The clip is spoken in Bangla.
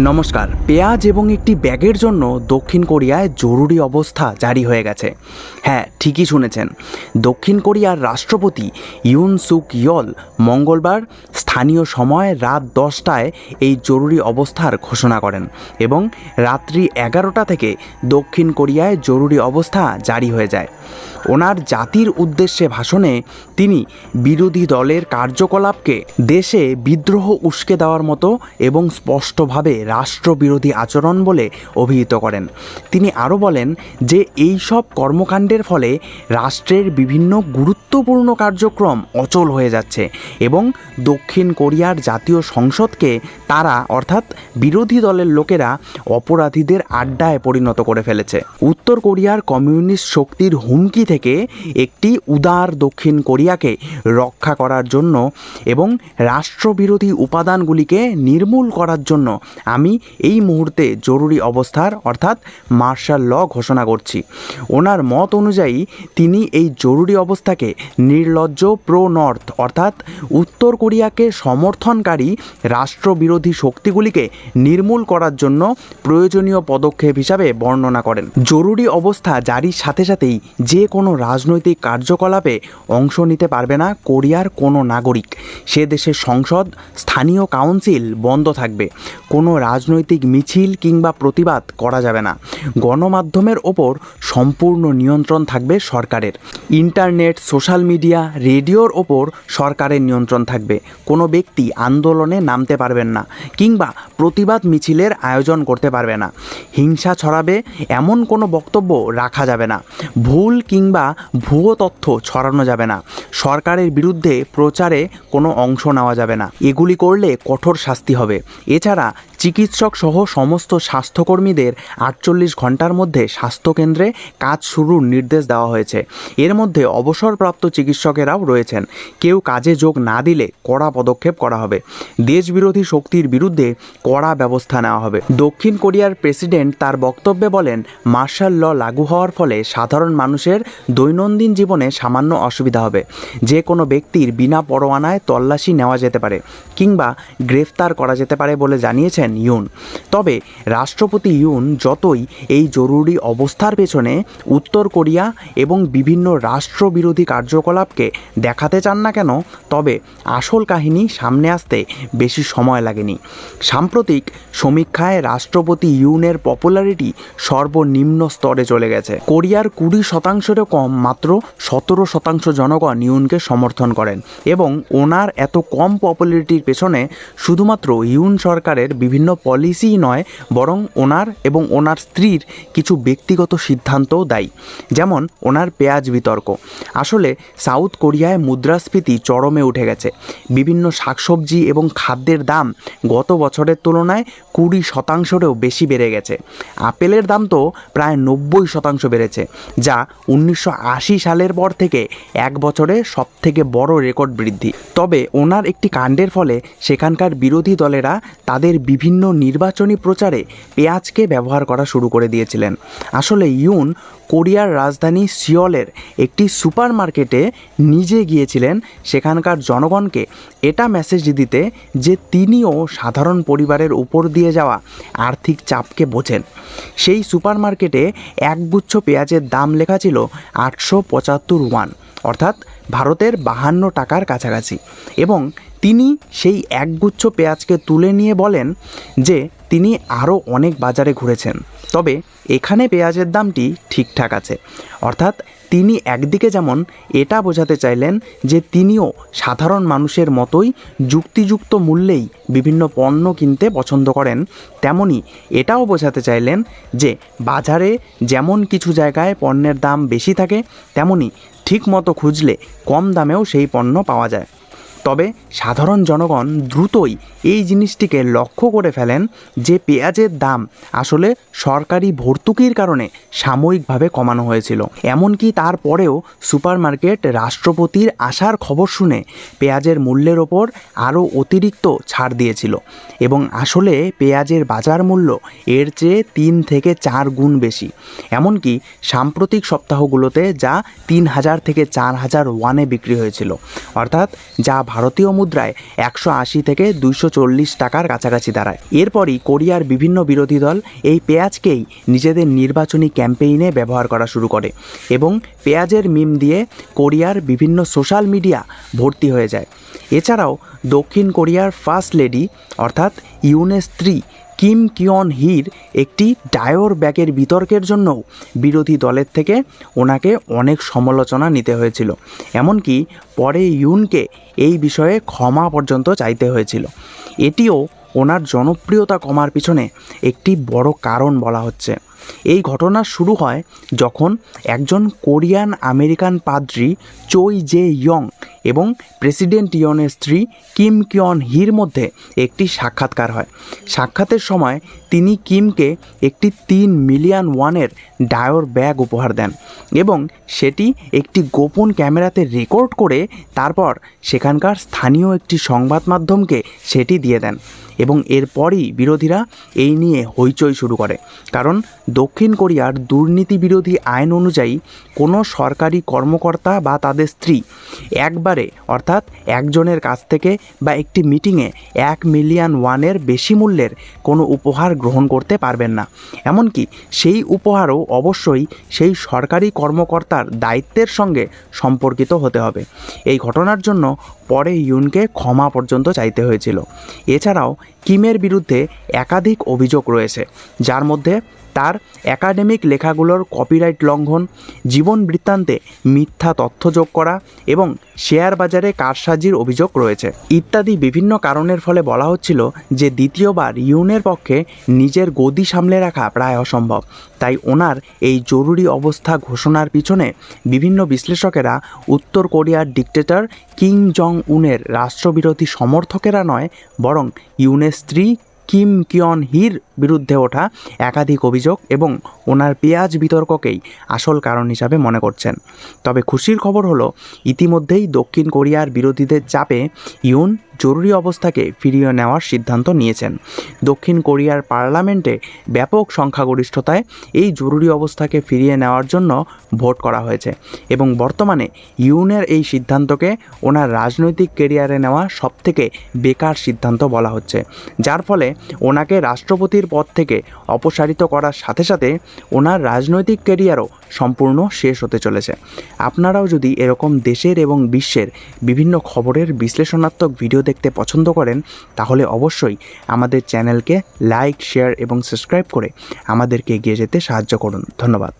নমস্কার। পেঁয়াজ এবং একটি ব্যাগের জন্য দক্ষিণ কোরিয়ায় জরুরি অবস্থা জারি হয়ে গেছে। হ্যাঁ ঠিকই শুনেছেন। দক্ষিণ কোরিয়ার রাষ্ট্রপতি ইউন সুক ইয়ল মঙ্গলবার স্থানীয় সময় রাত দশটায় এই জরুরি অবস্থার ঘোষণা করেন এবং রাত্রি এগারোটা থেকে দক্ষিণ কোরিয়ায় জরুরি অবস্থা জারি হয়ে যায়। ওনার জাতির উদ্দেশ্যে ভাষণে তিনি বিরোধী দলের কার্যকলাপকে দেশে বিদ্রোহ উস্কে দেওয়ার মতো এবং স্পষ্টভাবে রাষ্ট্রবিরোধী আচরণ বলে অভিহিত করেন। তিনি আরও বলেন যে, এই সব কর্মকাণ্ডের ফলে রাষ্ট্রের বিভিন্ন গুরুত্বপূর্ণ কার্যক্রম অচল হয়ে যাচ্ছে এবং দক্ষিণ কোরিয়ার জাতীয় সংসদকে তারা, অর্থাৎ বিরোধী দলের লোকেরা, অপরাধীদের আড্ডায় পরিণত করে ফেলেছে। উত্তর কোরিয়ার কমিউনিস্ট শক্তির হুমকি থেকে একটি উদার দক্ষিণ কোরিয়াকে রক্ষা করার জন্য এবং রাষ্ট্রবিরোধী উপাদানগুলিকে নির্মূল করার জন্য আমি এই মুহূর্তে জরুরি অবস্থার, অর্থাৎ মার্শাল ল ঘোষণা করছি। ওনার মত অনুযায়ী তিনি এই জরুরি অবস্থাকে নির্লজ্জ প্রো নর্থ, অর্থাৎ উত্তর কোরিয়াকে সমর্থনকারী রাষ্ট্রবিরোধী শক্তিগুলিকে নির্মূল করার জন্য প্রয়োজনীয় পদক্ষেপ হিসাবে বর্ণনা করেন। জরুরি অবস্থা জারির সাথে সাথেই যে কোনো রাজনৈতিক কার্যকলাপে অংশ নিতে পারবে না কোরিয়ার কোনো নাগরিক। সে দেশের সংসদ, স্থানীয় কাউন্সিল বন্ধ থাকবে। কোনো রাজনৈতিক মিছিল কিংবা প্রতিবাদ করা যাবে না। গণমাধ্যমের ওপর সম্পূর্ণ নিয়ন্ত্রণ থাকবে সরকারের। ইন্টারনেট, সোশ্যাল মিডিয়া, রেডিওর ওপর সরকারের নিয়ন্ত্রণ থাকবে। কোনো ব্যক্তি আন্দোলনে নামতে পারবেন না কিংবা প্রতিবাদ মিছিলের আয়োজন করতে পারবে না। হিংসা ছড়াবে, এমন কোনো বক্তব্য রাখা যাবে না। ভুল কিংবা ভুয়ো তথ্য ছড়ানো যাবে না। সরকারের বিরুদ্ধে প্রচারে কোনো অংশ নেওয়া যাবে না। এগুলি করলে কঠোর শাস্তি হবে। এছাড়া চিকিৎসক সহ সমস্ত স্বাস্থ্যকর্মীদের আটচল্লিশ ঘণ্টার মধ্যে স্বাস্থ্যকেন্দ্রে কাজ শুরুর নির্দেশ দেওয়া হয়েছে। এর মধ্যে অবসরপ্রাপ্ত চিকিৎসকেরাও রয়েছেন। কেউ কাজে যোগ না দিলে কড়া পদক্ষেপ করা হবে। দেশবিরোধী শক্তির বিরুদ্ধে কড়া ব্যবস্থা নেওয়া হবে। দক্ষিণ কোরিয়ার প্রেসিডেন্ট তার বক্তব্যে বলেন, মার্শাল ল লাগু হওয়ার ফলে সাধারণ মানুষের দৈনন্দিন জীবনে সামান্য অসুবিধা হবে। যে কোনো ব্যক্তির বিনা পরোয়ানায় তল্লাশি নেওয়া যেতে পারে কিংবা গ্রেফতার করা যেতে পারে বলে জানিয়েছেন ইউন। তবে রাষ্ট্রপতি ইউন যতই এই জরুরি অবস্থার পেছনে উত্তর কোরিয়া এবং বিভিন্ন রাষ্ট্রবিরোধী কার্যকলাপকে দেখাতে চান না কেন, তবে আসল কাহিনী সামনে আসতে বেশি সময় লাগেনি। সাম্প্রতিক সমীক্ষায় রাষ্ট্রপতি ইউনের পপুলারিটি সর্বনিম্ন স্তরে চলে গেছে। কোরিয়ার কুড়ি শতাংশেরও কম মাত্র সতেরো শতাংশ জনগণ ইউনকে সমর্থন করেন এবং ওনার এত কম পপুলারিটির পেছনে শুধুমাত্র ইউন সরকারের বিভিন্ন পলিসিই নয়, বরং ওনার এবং ওনার স্ত্রীর কিছু ব্যক্তিগত সিদ্ধান্তও দায়ী। যেমন, ওনার পেঁয়াজ বিতর্ক। আসলে, সাউথ কোরিয়ায় মুদ্রাস্ফীতি চরমে উঠে গেছে। বিভিন্ন শাকসবজি এবং খাদ্যের দাম গত বছরের তুলনায় কুড়ি শতাংশেরও বেশি বেড়ে গেছে। আপেলের দাম তো প্রায় নব্বই শতাংশ বেড়েছে, যা উনিশশো আশি সালের পর থেকে এক বছরে সবথেকে বড় রেকর্ড বৃদ্ধি। তবে, ওনার একটি কাণ্ডের ফলে সেখানকার বিরোধী দলেরা তাদের বিভিন্ন নির্বাচনী প্রচারে পেঁয়াজকে ব্যবহার করা শুরু করে দিয়েছিলেন। আসলে ইউন কোরিয়ার রাজধানী সিওলের একটি সুপার মার্কেটে নিজে গিয়েছিলেন। সেখানকার জনগণকে এটা মেসেজ দিতে যে তিনিও সাধারণ পরিবারের উপর দিয়ে যাওয়া আর্থিক চাপকে বোঝেন। সেই সুপার মার্কেটে একগুচ্ছ পেঁয়াজের দাম লেখা ছিল আটশো পঁচাত্তর ওয়ান, অর্থাৎ ভারতের বাহান্ন টাকার কাছাকাছি। এবং তিনি সেই একগুচ্ছ পেঁয়াজকে তুলে নিয়ে বলেন যে তিনি আরও অনেক বাজারে ঘুরেছেন। তবে এখানে পেঁয়াজের দামটি ঠিকঠাক আছে। অর্থাৎ তিনি একদিকে যেমন এটা বোঝাতে চাইলেন যে তিনিও সাধারণ মানুষের মতোই যুক্তিযুক্ত মূল্যেই বিভিন্ন পণ্য কিনতে পছন্দ করেন, তেমনি এটাও বোঝাতে চাইলেন যে বাজারে যেমন কিছু জায়গায় পণ্যের দাম বেশি থাকে, তেমনি ঠিক মতো খুঁজলে কম দামেও সেই পণ্য পাওয়া যায়। তবে সাধারণ জনগণ দ্রুতই এই জিনিসটিকে লক্ষ্য করে ফেলেন যে পেঁয়াজের দাম আসলে সরকারি ভর্তুকির কারণে সাময়িকভাবে কমানো হয়েছিল। এমনকি তারপরেও সুপারমার্কেট রাষ্ট্রপতির আসার খবর শুনে পেঁয়াজের মূল্যের ওপর আরও অতিরিক্ত ছাড় দিয়েছিল এবং আসলে পেঁয়াজের বাজার মূল্য এর চেয়ে তিন থেকে চার গুণ বেশি। এমনকি সাম্প্রতিক সপ্তাহগুলোতে যা তিন হাজার থেকে চার হাজার ওয়ানে বিক্রি হয়েছিল। অর্থাৎ যা ভারতীয় মুদ্রায় একশো আশি থেকে দুইশো চল্লিশ টাকার কাছাকাছি দাঁড়ায়। এরপরই কোরিয়ার বিভিন্ন বিরোধী দল এই পেঁয়াজকেই নিজেদের নির্বাচনী ক্যাম্পেইনে ব্যবহার করা শুরু করে এবং পেঁয়াজের মিম দিয়ে কোরিয়ার বিভিন্ন সোশ্যাল মিডিয়া ভর্তি হয়ে যায়। এছাড়াও দক্ষিণ কোরিয়ার ফার্স্ট লেডি, অর্থাৎ ইউনের স্ত্রী কিম কিয়ন হির একটি ডায়োর ব্যাগের বিতর্কের জন্যও বিরোধী দলের থেকে ওনাকে অনেক সমালোচনা নিতে হয়েছিল। এমনকি পরে ইউনকে এই বিষয়ে ক্ষমা পর্যন্ত চাইতে হয়েছিল। এটিও ওনার জনপ্রিয়তা কমার পিছনে একটি বড় কারণ বলা হচ্ছে। এই ঘটনা শুরু হয় যখন একজন কোরিয়ান আমেরিকান পাদ্রি চৈ জে ইয়ং এবং প্রেসিডেন্ট ইয়নের স্ত্রী কিম কিয়ন হির মধ্যে একটি সাক্ষাৎকার হয়। সাক্ষাতের সময় তিনি কিমকে একটি তিন মিলিয়ন ওয়ানের ডায়োর ব্যাগ উপহার দেন এবং সেটি একটি গোপন ক্যামেরাতে রেকর্ড করে তারপর সেখানকার স্থানীয় একটি সংবাদ মাধ্যমকে সেটি দিয়ে দেন। এবং এরপরই বিরোধীরা এই নিয়ে হইচই শুরু করে। কারণ দক্ষিণ কোরিয়ার দুর্নীতি বিরোধী আইন অনুযায়ী কোনো সরকারি কর্মকর্তা বা তাদের স্ত্রী একবারে, অর্থাৎ একজনের কাছ থেকে বা একটি মিটিংয়ে এক মিলিয়ন ওয়ানের বেশি মূল্যের কোনো উপহার গ্রহণ করতে পারবেন না। এমনকি সেই উপহারও অবশ্যই সেই সরকারি কর্মকর্তার দায়িত্বের সঙ্গে সম্পর্কিত হতে হবে। এই ঘটনার জন্য পরে ইউনকে ক্ষমা পর্যন্ত চাইতে হয়েছিল। এছাড়াও কিমের বিরুদ্ধে একাধিক অভিযোগ রয়েছে যার মধ্যে তার একাডেমিক লেখাগুলোর কপিরাইট লঙ্ঘন, জীবন বৃত্তান্তে মিথ্যা তথ্য যোগ করা এবং শেয়ার বাজারে কারসাজির অভিযোগ রয়েছে। ইত্যাদি বিভিন্ন কারণের ফলে বলা হচ্ছিল যে দ্বিতীয়বার ইউনের পক্ষে নিজের গদি সামলে রাখা প্রায় অসম্ভব। তাই ওনার এই জরুরি অবস্থা ঘোষণার পিছনে বিভিন্ন বিশ্লেষকেরা উত্তর কোরিয়ার ডিকটেটর কিম জং উনের রাষ্ট্রবিরোধী সমর্থকেরা নয়, বরং ইউনের স্ত্রী কিম কিয়ন হির বিরুদ্ধে ওঠা একাধিক অভিযোগ এবং ওনার পেঁয়াজ বিতর্ককেই আসল কারণ হিসাবে মনে করছেন। তবে খুশির খবর হলো, ইতিমধ্যেই দক্ষিণ কোরিয়ার বিরোধীদের চাপে ইউন জরুরি অবস্থাকে ফিরিয়ে নেওয়ার সিদ্ধান্ত নিয়েছেন। দক্ষিণ কোরিয়ার পার্লামেন্টে ব্যাপক সংখ্যাগরিষ্ঠতায় এই জরুরি অবস্থাকে ফিরিয়ে নেওয়ার জন্য ভোট করা হয়েছে এবং বর্তমানে ইউনের এই সিদ্ধান্তকে ওনার রাজনৈতিক কেরিয়ারে নেওয়া সবথেকে বেকার সিদ্ধান্ত বলা হচ্ছে। যার ফলে ওনাকে রাষ্ট্রপতির পদ থেকে অপসারিত করার সাথে সাথে ওনার রাজনৈতিক কেরিয়ারও সম্পূর্ণ শেষ হতে চলেছে। আপনারাও যদি এরকম দেশের এবং বিশ্বের বিভিন্ন খবরের বিশ্লেষণাত্মক ভিডিও দেখতে পছন্দ করেন, তাহলে অবশ্যই আমাদের চ্যানেলকে লাইক, শেয়ার এবং সাবস্ক্রাইব করে আমাদেরকে এগিয়ে যেতে সাহায্য করুন। ধন্যবাদ।